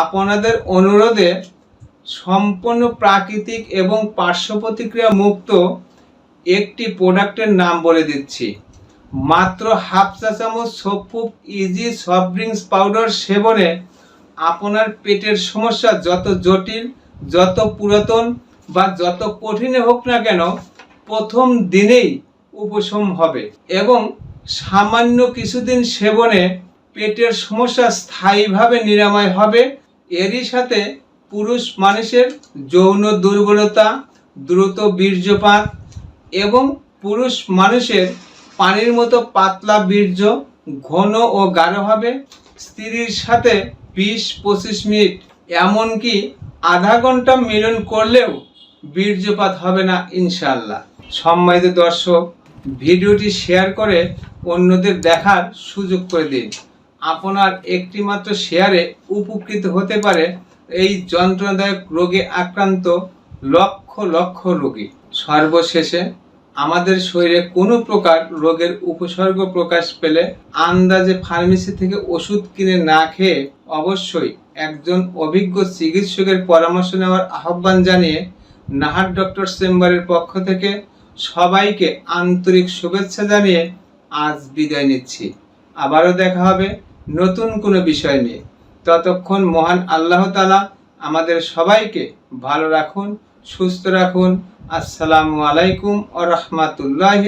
আপনাদের অনুরোধে সম্পূর্ণ প্রাকৃতিক এবং পার্শ্ব প্রতিক্রিয়া মুক্ত একটি প্রোডাক্টের নাম বলে দিচ্ছি। মাত্র হাফ চা চামচ সোপুপ ইজি সফট ড্রিঙ্কস পাউডার সেবনে আপনার পেটের সমস্যা যত জটিল, যত পুরাতন বা যত কঠিনে হোক না কেন প্রথম দিনেই উপশম হবে এবং সামান্য কিছুদিন সেবনে পেটের সমস্যা স্থায়ীভাবে নিরাময় হবে। এরই সাথে পুরুষ মানুষের যৌন দুর্বলতা, দ্রুত বীর্যপাত এবং পুরুষ মানুষের পানির মতো পাতলা বীর্য ঘন ও গাঢ় হবে। স্ত্রীর সাথে বিশ পঁচিশ মিনিট এমনকি আধা ঘণ্টা মিলন করলেও বীর্যপাত হবে না ইনশাল্লাহ সম্মানিত দর্শক, ভিডিওটি শেয়ার করে অন্যদের দেখার সুযোগ করে দিন। আপনার একটি মাত্র শেয়ারে উপকৃত হতে পারে এই যন্ত্রণাদায়ক রোগে আক্রান্ত লক্ষ লক্ষ রোগী। সর্বশেষে আমাদের শরীরে কোনো প্রকার রোগের উপসর্গ প্রকাশ পেলে আন্দাজে ফার্মেসি থেকে ওষুধ কিনে না খেয়ে অবশ্যই একজন অভিজ্ঞ চিকিৎসকের পরামর্শ নেওয়ার আহ্বান জানিয়ে নাহার ডক্টর চেম্বারের পক্ষ থেকে সবাইকে আন্তরিক শুভেচ্ছা জানিয়ে আজ বিদায় নিচ্ছি। আবারও দেখা হবে নতুন কোনো বিষয় নিয়ে। ততক্ষণ মহান আল্লাহ তালা আমাদের সবাইকে ভালো রাখুন, সুস্থ রাখুন। আসসালামু আলাইকুম ও রহমাতুল্লাহ